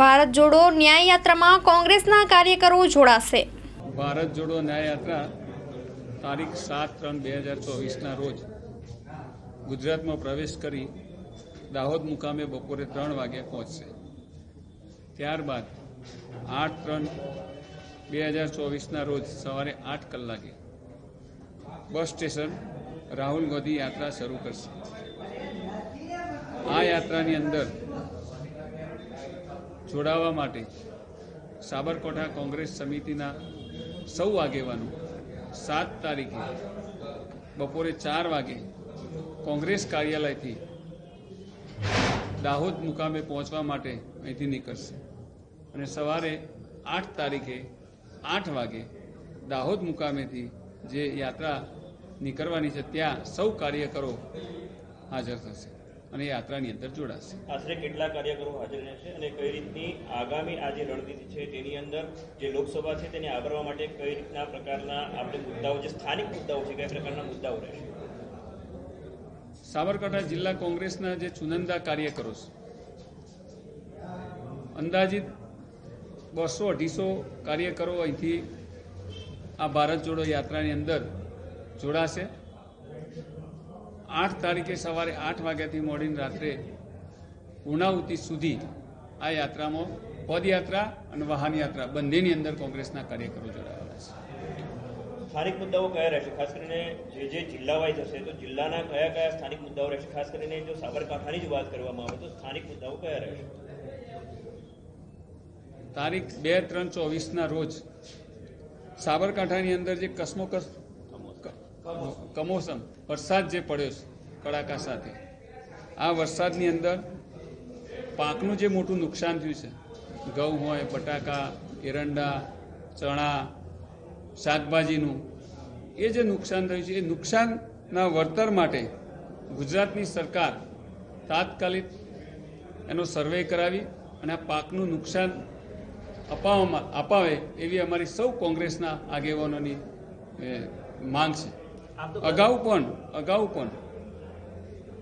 ભારત જોડો ન્યાય યાત્રામાં કોંગ્રેસના કાર્યકરો જોડાશે. ભારત જોડો ન્યાય યાત્રા તારીખ સાત ત્રણ બે હજાર ચોવીસના રોજ ગુજરાતમાં પ્રવેશ કરી દાહોદ મુકામે બપોરે ત્રણ વાગે પહોંચશે. ત્યારબાદ આઠ ત્રણ બે હજાર ચોવીસના રોજ સવારે આઠ કલાકે બસ સ્ટેશન રાહુલ ગાંધી યાત્રા શરૂ કરશે. આ યાત્રાની અંદર જોડાવા માટે સાબરકાંઠા કોંગ્રેસ સમિતિના સૌ આગેવાનો સાત તારીખે બપોરે ચાર વાગે કોંગ્રેસ કાર્યાલયથી દાહોદ મુકામે પહોંચવા માટે અહીંથી નીકળશે. અને સવારે આઠ તારીખે આઠ વાગે દાહોદ મુકામેથી જે યાત્રા નીકળવાની છે, ત્યાં સૌ કાર્યકરો હાજર થશે. અને યાત્રાની અંદર જોડાશે. આશરે કેટલા કાર્યકરો હાજર રહેશે અને કઈ રીતની આગામી આ જે રણનીતિ છે તેની અંદર જે લોકસભા છે તેને આવરવા માટે કઈ રીતના પ્રકારના આપણે મુદ્દાઓ જે સ્થાનિક મુદ્દાઓ છે કયા પ્રકારના મુદ્દાઓ રહેશે? સાબરકાંઠા જિલ્લા કોંગ્રેસના જે ચુનંદા કાર્યકરો છે અંદાજિત બસો અઢીસો કાર્યકરો અહીંથી આ ભારત જોડો યાત્રાની અંદર જોડાશે. આઠ તારીખે સવારે આઠ વાગ્યાથી મોડીને રાત્રે પૂર્ણાહુતિ સુધી આ યાત્રામાં પદયાત્રા અને વાહન યાત્રા બંનેની અંદર કોંગ્રેસના કાર્યકરો જોડાયેલા છે. સ્થાનિક મુદ્દાઓ કયા રહેશે? ખાસ કરીને જે જે જિલ્લા વાઇઝ હશે તો જિલ્લાના કયા કયા સ્થાનિક મુદ્દાઓ રહેશે? ખાસ કરીને જો સાબરકાંઠાની જ વાત કરવામાં આવે તો સ્થાનિક મુદ્દાઓ કયા રહેશે? તારીખ બે ત્રણ ચોવીસના રોજ સાબરકાંઠાની અંદર જે કસમોકસ કમોસમ વરસાદ જે પડ્યો છે, કડાકા સાથે. આ વરસાદની અંદર પાકનું જે મોટું નુકસાન થયું છે, ઘઉં હોય, બટાકા, એરંડા, ચણા, શાકભાજીનું, એ જે નુકસાન થયું છે, એ નુકસાનના વળતર માટે ગુજરાતની સરકાર તાત્કાલિક એનો સર્વે કરાવી અને આ પાકનું નુકસાન અપાવવામાં, અપાવે એવી અમારી સૌ કોંગ્રેસના આગેવાનોની માંગ છે. અગાઉ પણ અગાઉ પણ.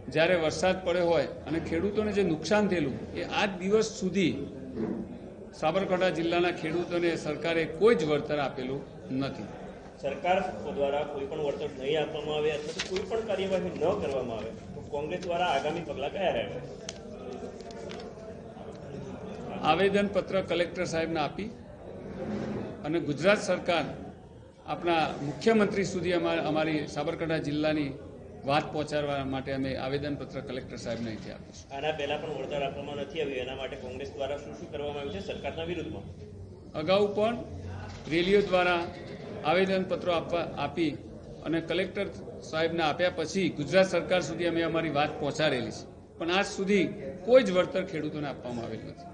જ્યારે વરસાદ પડ્યો હોય અને ખેડૂતોને જે નુકસાન થયેલું એ આજ દિવસ સુધી સાબરકાંઠા જિલ્લાના ખેડૂતોને સરકારે કોઈ જ વળતર આપેલું નથી. સરકાર દ્વારા કોઈ પણ વળતર નહીં આપવામાં આવે અથવા તો કોઈ પણ કાર્યવાહી ન કરવામાં આવે તો કોંગ્રેસ દ્વારા આગામી પગલાં કયા રહેશે આવેદનપત્ર કલેક્ટર સાહેબને આપી અને ગુજરાત સરકાર આપણા મુખ્યમંત્રી સુધી અમા- અમારી સાબરકાંઠા જિલ્લાની વાત પહોંચાડવા માટે અમે આવેદનપત્ર કલેક્ટર સાહેબને અહીંથી આપીશું. આના પહેલા પણ વળતર આપવામાં નથી આવ્યું. એના માટે કોંગ્રેસ દ્વારા શું શું કરવામાં આવ્યું છે સરકારના વિરુદ્ધમાં? અગાઉ પણ રેલીઓ દ્વારા આવેદનપત્રો આપવા આપી અને કલેક્ટર સાહેબને આપ્યા પછી ગુજરાત સરકાર સુધી અમે અમારી વાત પહોંચાડેલી છે. પણ આજ સુધી કોઈ જ વળતર ખેડૂતોને આપવામાં આવેલું નથી.